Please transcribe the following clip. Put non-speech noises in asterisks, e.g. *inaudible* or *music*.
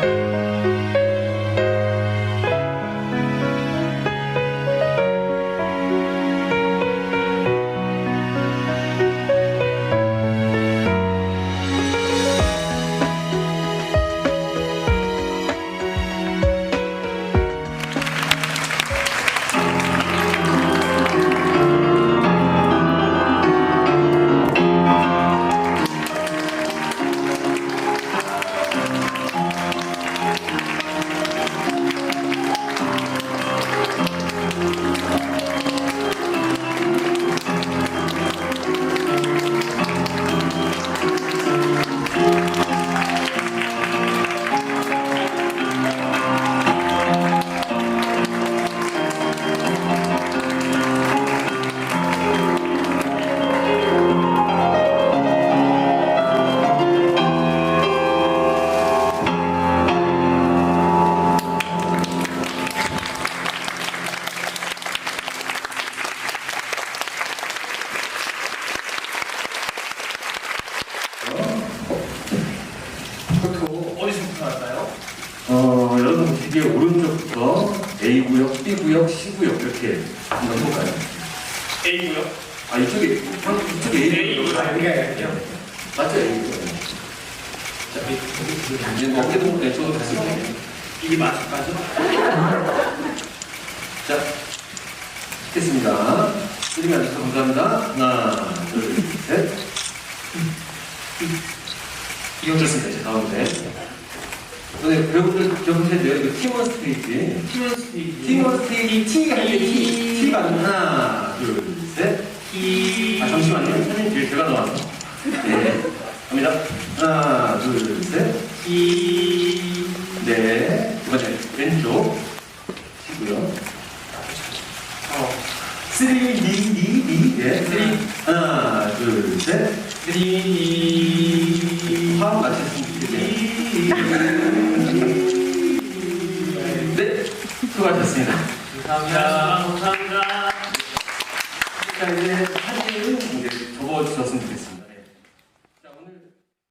Música 그 어디서부터 할까요? 어, 여러분 되게 오른쪽부터 A구역, B구역, C구역 이렇게 한번 볼까요? A고요. 아, 이쪽에 있고. 이쪽에 A구역. 아, 우리가 해야죠. 맞죠, A구역? 네. 자, 이제 어깨 동무 내쪽으로 다시 볼게요. 이게 맞- 맞죠? *laughs* 자, 됐습니다. 쓰리면 감사합니다. 하나, 둘, 셋. 이거 좋습니다. 이제 가운데. 오늘 배우분들 기억하셔야 돼요. 이거 팀원 스테이지. 팀원 스테이지. 팀원 스테이지 T 할때 T. T가 하나, 둘, 셋. T. 아, 잠시만요. 사진 뒤에 제가 나왔어. 네. 갑니다. 하나, 둘, 셋. T. 네. 두 번째, 왼쪽. 치고요. 어. 쓰리, 니, 니, 니. 네. 쓰리. 하나, 둘, 셋. 쓰리. 네, 수고하셨습니다. 감사합니다. 감사합니다. 자, 이제 사진은 이제 접어주셨으면 좋겠습니다.